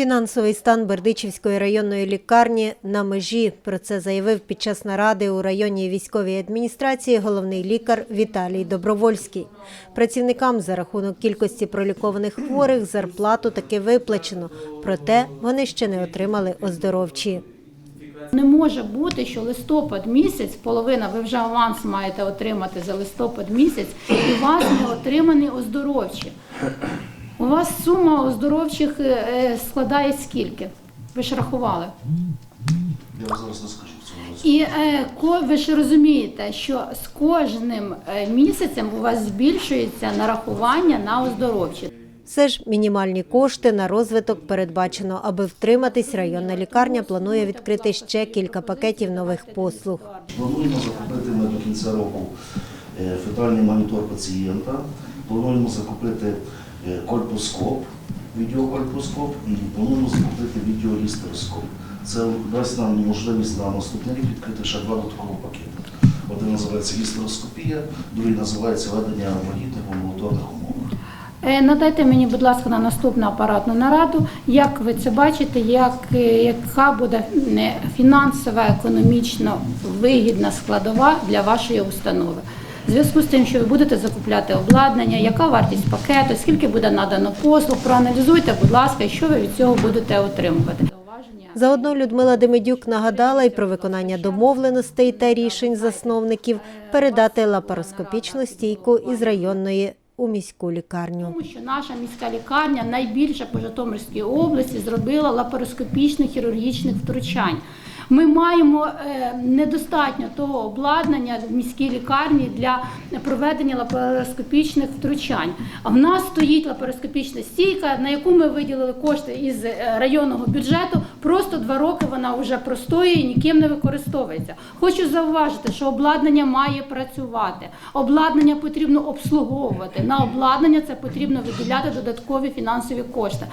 Фінансовий стан Бердичівської районної лікарні на межі. Про це заявив під час наради у районній військовій адміністрації головний лікар Віталій Добровольський. Працівникам за рахунок кількості пролікованих хворих зарплату таки виплачено, проте вони ще не отримали оздоровчі. Не може бути, що листопад місяць, половина ви вже аванс маєте отримати за листопад місяць, і у вас не отримані оздоровчі. У вас сума оздоровчих е, складає скільки? Ви ж рахували. Я вам зараз розкажу в цьому. І е, ко- ви ж розумієте, що з кожним е, місяцем у вас збільшується нарахування на оздоровчі. Все ж мінімальні кошти на розвиток передбачено. Аби втриматись, районна лікарня планує відкрити ще кілька пакетів нових послуг. Плануємо закупити ми до кінця року е, фетальний монітор пацієнта. Плануємо закупити е, кольпоскоп, відеокольпоскоп і плануємо закупити відеолістероскоп. Це дасть нам можливість на наступний рік відкрити ще два додаткові пакети. Один називається лістероскопія, другий називається ведення вагітних в амбулаторних умовах. Е, Надайте мені, будь ласка, на наступну апаратну нараду, як ви це бачите, як, е, яка буде е, фінансова, економічно вигідна складова для вашої установи. В зв'язку з тим, що ви будете закупляти обладнання, яка вартість пакету, скільки буде надано послуг, проаналізуйте, будь ласка, що ви від цього будете отримувати. Заодно Людмила Демидюк нагадала й про виконання домовленостей та рішень засновників передати лапароскопічну стійку із районної у міську лікарню. Тому що наша міська лікарня найбільша по Житомирській області зробила лапароскопічних хірургічних втручань. Ми маємо е, недостатньо того обладнання в міській лікарні для проведення лапароскопічних втручань. А в нас стоїть лапароскопічна стійка, на яку ми виділили кошти із е, районного бюджету. Просто два роки вона вже простоює і ніким не використовується. Хочу зауважити, що обладнання має працювати. Обладнання потрібно обслуговувати. На обладнання це потрібно виділяти додаткові фінансові кошти.